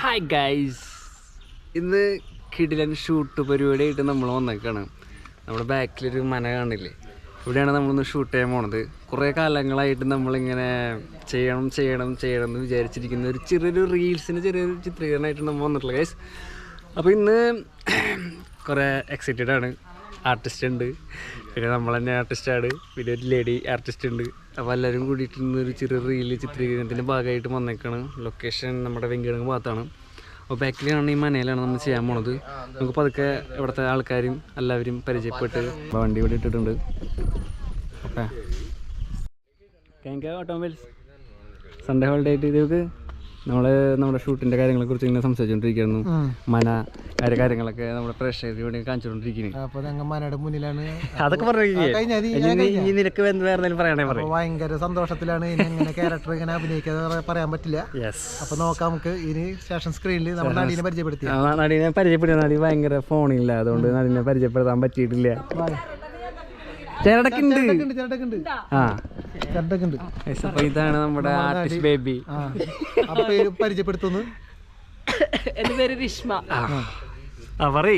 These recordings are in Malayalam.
ഹായ് ഗൈസ് ഇന്ന് കിടിലൻ ഷൂട്ട് പരിപാടിയായിട്ട് നമ്മൾ വന്നേക്കാണ്. നമ്മുടെ ബാക്കിലൊരു മന കാണില്ലേ? ഇവിടെയാണ് നമ്മളൊന്ന് ഷൂട്ട് ചെയ്യാൻ പോണത്. കുറേ കാലങ്ങളായിട്ട് നമ്മളിങ്ങനെ ചെയ്യണം ചെയ്യണം ചെയ്യണം എന്ന് വിചാരിച്ചിരിക്കുന്ന ഒരു ചെറിയൊരു റീൽസിന് ചെറിയൊരു ചിത്രീകരണമായിട്ട് നമ്മൾ വന്നിട്ടുള്ളത് ഗൈസ് അപ്പോൾ ഇന്ന് കുറേ എക്സൈറ്റഡ് ആണ്. ആർട്ടിസ്റ്റ് ഉണ്ട്. പിന്നെ നമ്മൾ തന്നെ ആർട്ടിസ്റ്റാണ് പിന്നെ ഒരു ലേഡി ആർട്ടിസ്റ്റ് ഉണ്ട്. അപ്പോൾ എല്ലാവരും കൂടിയിട്ട് ഒരു ചെറിയ റീൽ ചിത്രീകരണത്തിന്റെ ഭാഗമായിട്ട് വന്നേക്കാണ്. ലൊക്കേഷൻ നമ്മുടെ വെങ്കിടങ്ങ് ഭാഗത്താണ്. അപ്പോൾ ബാക്കിലാണ് ഈ മനയിലാണ് നമ്മൾ ചെയ്യാൻ പോണത്. നമുക്ക് പതുക്കെ ഇവിടുത്തെ ആൾക്കാരും എല്ലാവരും പരിചയപ്പെട്ട് വണ്ടി ഇവിടെ ഇട്ടിട്ടുണ്ട്. Okay. Thank automobiles Sunday holiday ആയിട്ട് ഇതൊക്കെ നമ്മൾ നമ്മുടെ ഷൂട്ടിന്റെ കാര്യങ്ങളെ കുറിച്ച് ഇങ്ങനെ സംസാരിച്ചുകൊണ്ടിരിക്കുന്നു മന കാര്യ കാര്യങ്ങളൊക്കെ നമ്മുടെ പ്രേക്ഷകർക്ക് വേണ്ടി കാണിച്ചുകൊണ്ടിരിക്കുന്നു അപ്പൊ ഞങ്ങന്മാരുടെ മുന്നിലാണ്. അതൊക്കെ പറഞ്ഞു ഈ നിനക്ക് പറയണേ പറയും. ഭയങ്കര സന്തോഷത്തിലാണ് ഇങ്ങനെ ക്യാരക്ടർ ഇങ്ങനെ അഭിനയിക്കാതെ പറയാൻ പറ്റില്ല. അപ്പൊ നോക്കാം നമുക്ക് ഇനി ശേഷം സ്ക്രീനിൽ നമ്മുടെ നടീനെ പരിചയപ്പെടുത്തി നടിനെ പരിചയപ്പെടുത്തി നടി ഭയങ്കര ഫോണില്ല അതുകൊണ്ട് നടീനെ പരിചയപ്പെടുത്താൻ പറ്റിയിട്ടില്ല. അപ്പൊ ഇതാണ് നമ്മുടെ ആർട്ടിസ്റ്റ് ബേബി. പരിചയപ്പെടുത്തുന്നു. എന്റെ പേര് രശ്മ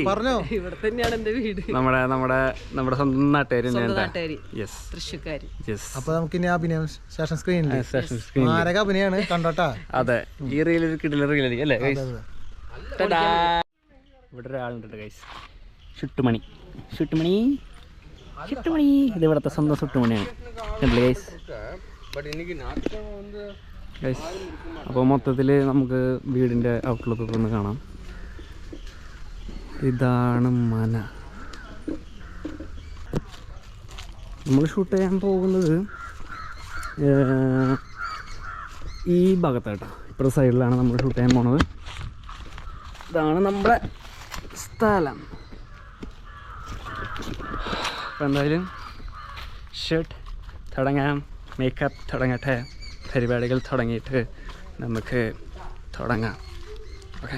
പറഞ്ഞോ. ഇവിടെ തന്നെയാണ് എന്റെ വീട്. നമ്മുടെ നമ്മുടെ നമ്മുടെ സ്വന്തം നാട്ടുകാർ നാട്ടുകാരി. യെസ് തൃശ്ശൂക്കാരി യെസ് അപ്പൊ നമുക്ക് ഇനി അഭിനയം സ്റ്റേഷൻ സ്ക്രീനിൽ സെഷൻ സ്ക്രീൻ മാരക അഭിനയാണ് കണ്ടോട്ടാ. അതെ. ഈ റീൽ ഒരു കിടില റീലായിരിക്കും അല്ലേ guys? അതെ. ടാ. ഇവിടെ ഒരാളുണ്ട് ഗൈസ് ചുട്ടുമണി. ചുട്ടുമണി. ചുട്ടുമണി. ഇത് ഇവിടുത്തെ സ്വന്തം ചുട്ടുമണിയാണ്. ഗൈസ് അപ്പോൾ മൊത്തത്തിൽ നമുക്ക് വീടിന്റെ ഔട്ട്ലുക്കൊക്കെ ഒന്ന് കാണാം. ഇതാണ് മന. നമ്മൾ ഷൂട്ട് ചെയ്യാൻ പോകുന്നത് ഈ ഭാഗത്താട്ടോ ഇപ്പുറത്തെ സൈഡിലാണ് നമ്മൾ ഷൂട്ട് ചെയ്യാൻ പോണത് ഇതാണ് നമ്മുടെ സ്ഥലം. അപ്പം എന്തായാലും ഷർട്ട് തുടങ്ങാം. മേക്കപ്പ് തുടങ്ങട്ടെ. പരിപാടികൾ തുടങ്ങിയിട്ട് നമുക്ക് തുടങ്ങാം. ഓക്കെ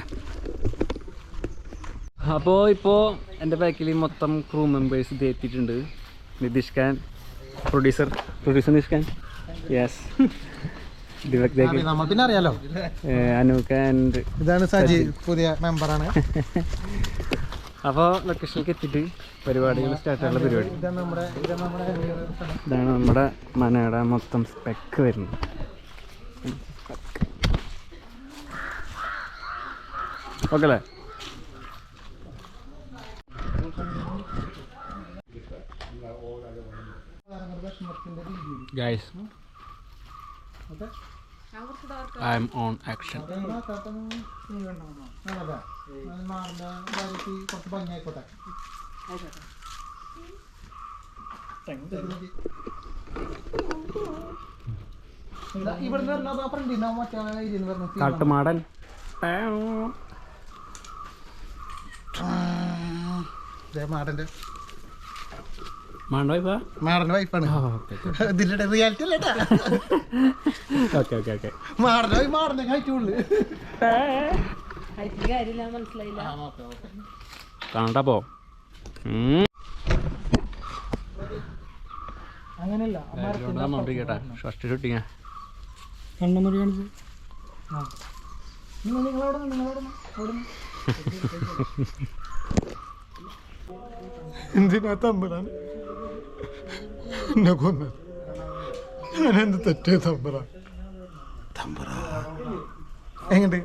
അപ്പോൾ ഇപ്പോൾ എന്റെ ബാക്കിൽ മൊത്തം ക്രൂ മെമ്പേഴ്സ് ഇത് എത്തിയിട്ടുണ്ട്. Nitish Khan producer producer Nitish Khan? Yes Divak പിന്നെ അറിയാലോ. അനൂഖ് ആൻഡ് ഇതാണ് സജി പുതിയ മെമ്പറാണ് അപ്പോൾ ലൊക്കേഷനിലേക്ക് എത്തിയിട്ട് പരിപാടികൾ സ്റ്റാർട്ട് ചെയ്യാനുള്ള പരിപാടി. ഇതാണ് നമ്മുടെ മനയുടെ മൊത്തം സ്പെക്ക് വരുന്നത്. ഓക്കെ അല്ലേ? ഗൈസ് ഓക്കെ ഐ on പറഞ്ഞു കാട്ടുമാടൻ. മാടന്റെ മാടന്റെ വൈഫാണ് ഇതിന്റെ റിയാലിറ്റി അല്ലേട്ടാ ഓക്കെ ഓക്കെ ഓക്കെ മാടന്റെ വൈഫ് മാടന്റെ കഴിച്ചുള്ളു കാര്യമില്ല മനസ്സിലായില്ല. കാണട്ടാ പോ. അങ്ങനെയല്ല കേട്ടാ. ഫസ്റ്റ് ഷൂട്ടിങ്ങാ കണ്ണൊന്നൂടി കാണിച്ചു. നിങ്ങളവിടെ നിങ്ങളവിടെ എന്തിനാ തമ്പുരാൻ എന്നെ കൊന്നത് ഞാൻ എന്ത് തെറ്റേ തമ്പറ തമ്പറ എങ്ങോട്ട്